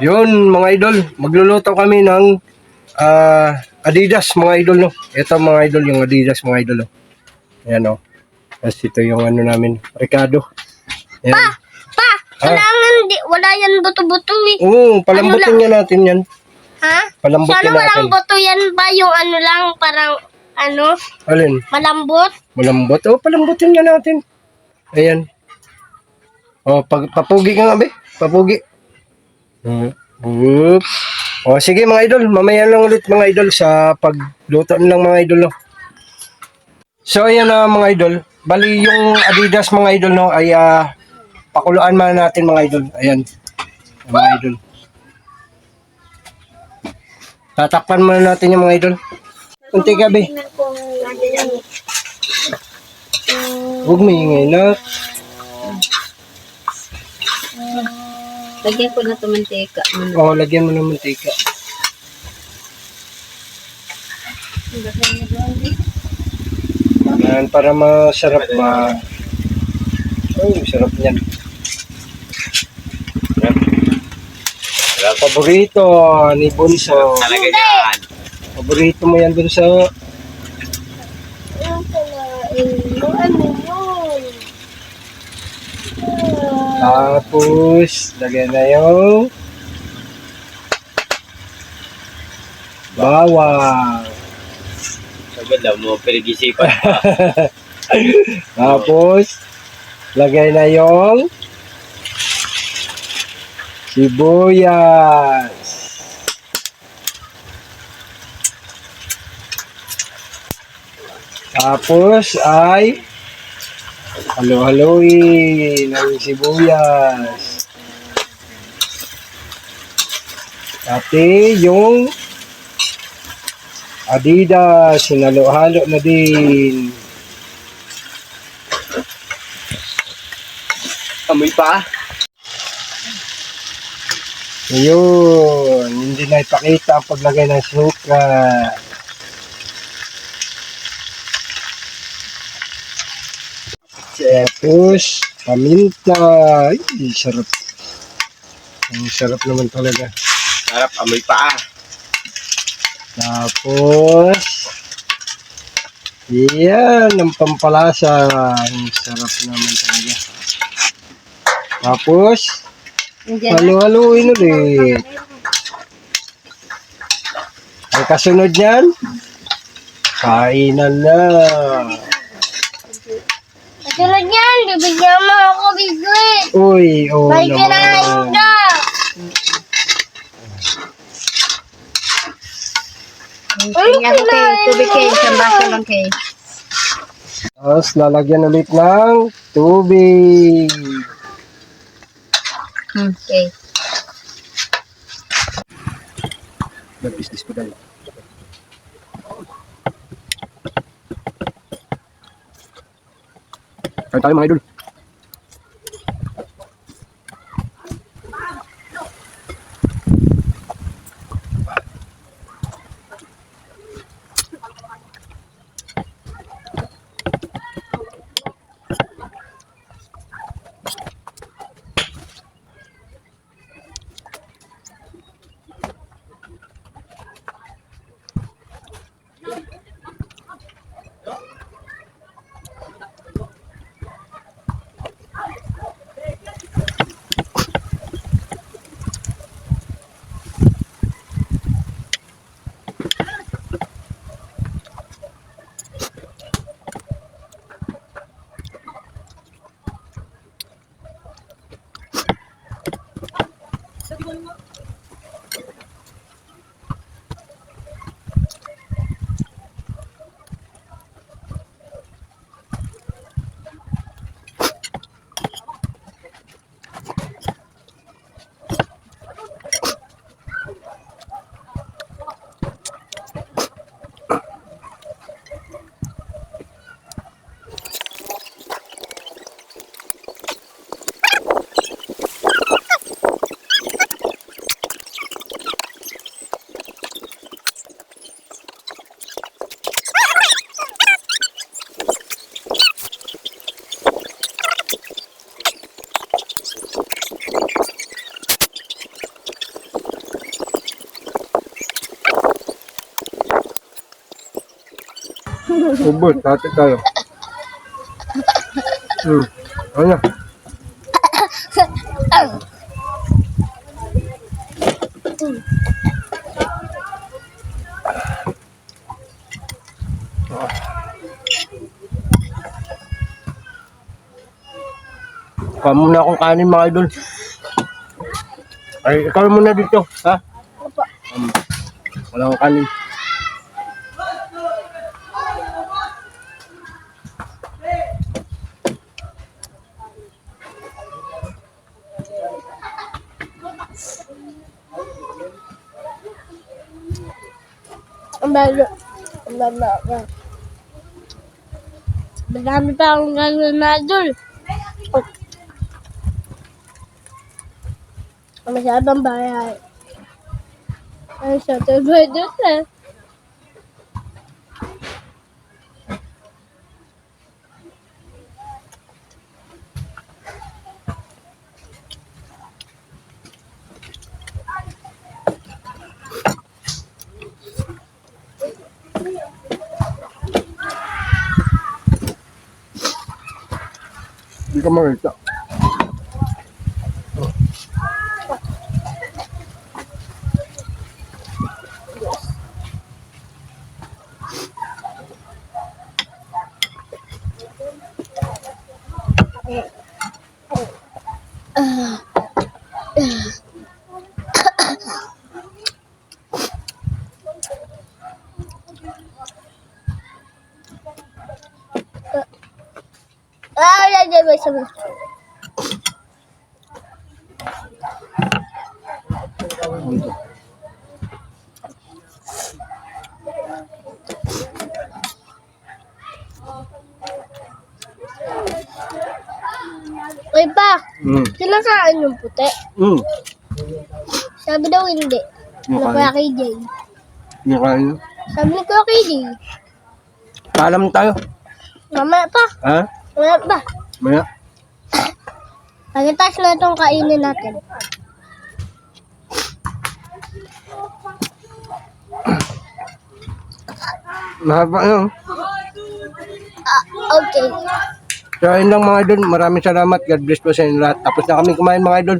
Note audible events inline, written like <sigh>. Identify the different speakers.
Speaker 1: Yun, mga idol, magluluto kami ng ah, Adidas, mga idol, no? Ito, mga idol, yung Adidas, mga idol, no? Ayan, no? Tapos ito yung ano namin, Ricardo. Ayan.
Speaker 2: Pa, kailangan di, wala yan buto-buto eh.
Speaker 1: Oo, palambutin niya natin yan.
Speaker 2: Ha?
Speaker 1: Palambutin
Speaker 2: Sana walang
Speaker 1: natin.
Speaker 2: buto yan ba? Yung ano lang, parang, ano,
Speaker 1: Alin?
Speaker 2: malambot?
Speaker 1: Malambot? Oo, palambutin niya natin. Ayan. O, pag, papugi ka nga, be. Papugi. Hmm. Whoop. O, sige mga idol. Mamaya lang ulit mga idol sa pagluto ng mga idol, no? So, ayan na mga idol. Bali, yung Adidas mga idol, no, ay ah, pakuluan man natin mga idol. Ayan. Mga idol. Tatakpan muna natin yung mga idol. Kunti ka, be. Huwag may ingay na.
Speaker 3: Lagyan ko na ito mantika. Mm.
Speaker 1: Oo, lagyan mo ng mantika. Yan, para masarap ma... Ay, sarap niyan. Paborito ni Bunso.
Speaker 4: Talaga yan.
Speaker 1: Paborito mo yan, Bunso.
Speaker 2: Yung kalain mo, ano yun?
Speaker 1: Tapos, lagyan na yung bawang.
Speaker 4: Sabi lang mo, pinag-isipan pa. <laughs>
Speaker 1: Tapos, lagay na yung sibuyas. Tapos ay halo-haloin ng sibuyas. Pati yung Adidas, sinalo-halo na din.
Speaker 4: Amoy pa.
Speaker 1: Ayun, hindi na ipakita ang paglagay ng suka. Tapos, paminta. Ay, sarap. Ang sarap naman talaga.
Speaker 4: Sarap, amoy pa.
Speaker 1: Tapos, yan, ang pampalasa. Ang sarap naman talaga. Tapos, halo-haloin ulit. Ang kasunod niyan, kainan na.
Speaker 2: Kasunod yan, bibigyan mo ako biglit.
Speaker 1: Uy, oh
Speaker 2: May kinain ka.
Speaker 3: Tingnan ko kay tubig kay isang baso lang kay.
Speaker 1: Tapos lalagyan ulit ng tubig.
Speaker 3: Hmm, okay.
Speaker 1: Nag-business ko dahil. Kain tayo mga idol. Ubus, dati tayo. Hmm. Ano? Kuha muna akong kanin mga idol. Ay, ikaw muna dito, ha? Um, wala akong kanin.
Speaker 2: Ang balo. Ang balo. Madami pa akong gagawin na idol. Masyadong bayay. Ay, ito ba doon eh.
Speaker 1: Hindi ka makita.
Speaker 2: Ah, wala dyan ba sa Uy pa,
Speaker 1: Hmm.
Speaker 2: kinakain yung puti.
Speaker 1: Hmm.
Speaker 2: Sabi daw hindi. Ano kaya kay Jay?
Speaker 1: Hindi kain.
Speaker 2: Sabi ni Kuya kay Jay.
Speaker 1: Paalam tayo.
Speaker 2: Mamaya pa.
Speaker 1: Ha?
Speaker 2: Mamaya pa.
Speaker 1: Maya.
Speaker 2: Pagkatapos na itong kainin natin.
Speaker 1: Mahaba yun.
Speaker 2: Ah, okay.
Speaker 1: Ayun lang mga idol. Maraming salamat. God bless po sa inyo lahat. Tapos na kami kumain mga idol.